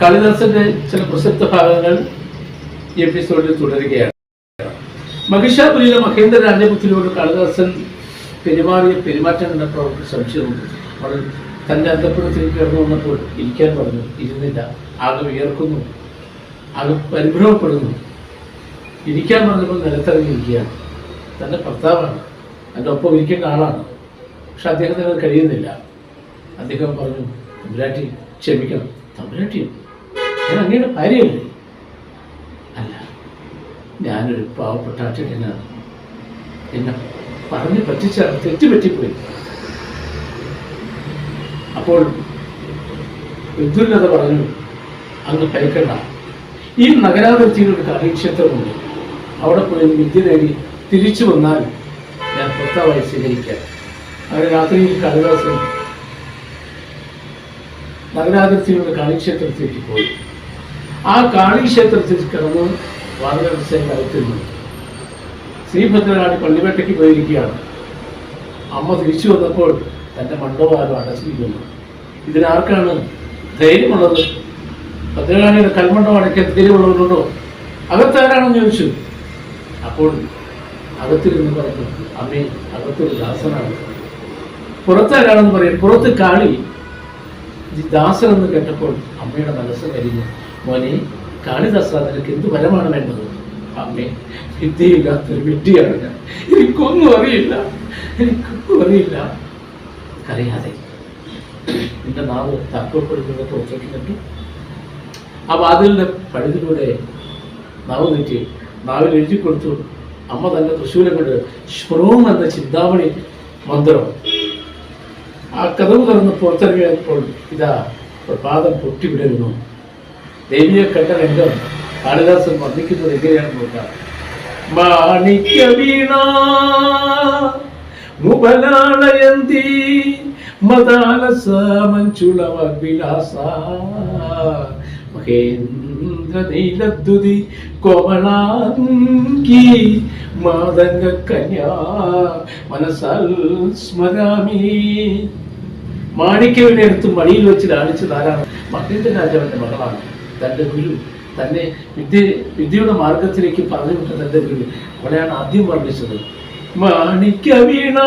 കാളിദാസന്റെ ചില പ്രസക്ത ഭാഗങ്ങൾ എപ്പിസോഡിൽ തുടരുകയാണ്. മഹിഷാപുരിയിലെ മഹേന്ദ്ര രാജപുത്തിലൂടെ കാളിദാസൻ പെരുമാറിയ പെരുമാറ്റം കണ്ടപ്പോൾ അവർക്ക് സംശയമുണ്ട് അവൾ തന്റെ അന്തപ്പുറത്തിൽ കയറുന്നു വന്നപ്പോൾ ഇരിക്കാൻ പറഞ്ഞു. ഇരുന്നില്ല. ആകെ വിയർക്കുന്നു. ആകെ പരിഭ്രമപ്പെടുന്നു. ഇരിക്കാൻ പറഞ്ഞപ്പോൾ നിലത്തിറങ്ങിയിരിക്കുകയാണ്. തന്റെ തന്റെ ഭർത്താവാണ്. എന്റെ ഒപ്പം ഇരിക്കേണ്ട ആളാണ്. പക്ഷെ അദ്ദേഹത്തിന് അത് കഴിയുന്നില്ല. അദ്ദേഹം പറഞ്ഞു തമ്പുരാട്ടി ക്ഷമിക്കണം. തമ്പുരാട്ടി ഞാൻ അങ്ങയുടെ ഭാര്യയല്ലേ? അല്ല ഞാനൊരു പാവപ്പെട്ട അച്ഛനാണ് എന്നെ പറഞ്ഞ് പറ്റിച്ചാണ് തെറ്റുപറ്റിപ്പോയി. അപ്പോൾ വിദ്യുല്ലത പറഞ്ഞു അങ്ങ് ഭയക്കണ്ട ഈ നഗരാതിർത്തിയിൽ ഒരു കാളിക്ഷേത്രമുണ്ട് അവിടെ പോയി വിദ്യ നേടി തിരിച്ചു വന്നാൽ ഞാൻ ഭർത്താവായി സ്വീകരിക്കാം. അങ്ങനെ രാത്രിയിൽ കാളിദാസൻ നഗരാതിർത്തിയിലൂടെ കാളിക്ഷേത്രത്തിലേക്ക് പോയി. ആ കാളി ക്ഷേത്രത്തിൽ കിടന്ന് വാദരസേന അകത്തുന്നു ശ്രീഭദ്രനാട് പള്ളിവേട്ടയ്ക്ക് പോയിരിക്കുകയാണ്. അമ്മ തിരിച്ചു വന്നപ്പോൾ തന്റെ മണ്ഡപം അടച്ചിരിക്കുന്നു. ഇതിനാർക്കാണ് ധൈര്യമുള്ളത്? ഭദ്രകാളിയുടെ കൽമണ്ഡപം അടയ്ക്കാൻ ധൈര്യമുള്ളവരുണ്ടോ? അകത്താരാണെന്ന് ചോദിച്ചു. അപ്പോൾ അകത്തിരുന്ന് പറഞ്ഞു അമ്മേ അകത്തൊരു ദാസനാണ്. പുറത്താരാണെന്ന് പറയും പുറത്ത് കാളി. എന്ന് കേട്ടപ്പോൾ അമ്മയുടെ മനസ്സ് കരിഞ്ഞു. മോനെ കാളിദാസ നിനക്ക് എന്ത് വരമാണ് വേണ്ടത്? അമ്മേ വിദ്യയില്ലാത്തൊരു വിദ്യയാണ് ഞാൻ. എനിക്കൊന്നും അറിയില്ല. എനിക്കൊന്നും അറിയില്ല. അറിയാതെ നിന്റെ നാവ് തക്കപ്പെടുന്നത് തോന്നിക്കുന്നുണ്ട് ആ വാതിലിന്റെ പഴുതിലൂടെ നാവ് നീട്ടി നാവിൽ എഴുതി കൊടുത്തു. അമ്മ തന്നെ തൃശ്ശൂരം കൊണ്ട് ശ്രോം എന്ന ചിന്താമണി മന്ത്രം. ആ കഥവ് തുറന്ന് പുറത്തിറങ്ങിയപ്പോൾ ഇതാ പാദം പൊട്ടി വിടരുന്നു ദേവിയെ കണ്ട രംഗം കാളിദാസൻ വർണ്ണിക്കുന്നത് എങ്ങനെയാണെന്ന് നോക്കാം മാണിക്യ വീണ മുബലാളയന്തി മദാലസ മഞ്ചുളവ വിലാസ മഹേന്ദ്ര നീലദ്ദുതി കോമളാങ്കി മാതംഗ കന്യാ മനസ്സാൽ സ്മരാമി മാണിക്യവിനെ എടുത്ത് മടിയിൽ വെച്ച് ലാളിച്ചത് ആരാണ് മഹേന്ദ്ര രാജാവിന്റെ മകളാണ് തന്റെ ഗുരു തന്നെ വിദ്യ വിദ്യയുടെ മാർഗത്തിലേക്ക് പറഞ്ഞു വിട്ട തന്റെ ഗുരു അവളെയാണ് ആദ്യം വർണിച്ചത്. മാണിക്യ വീണ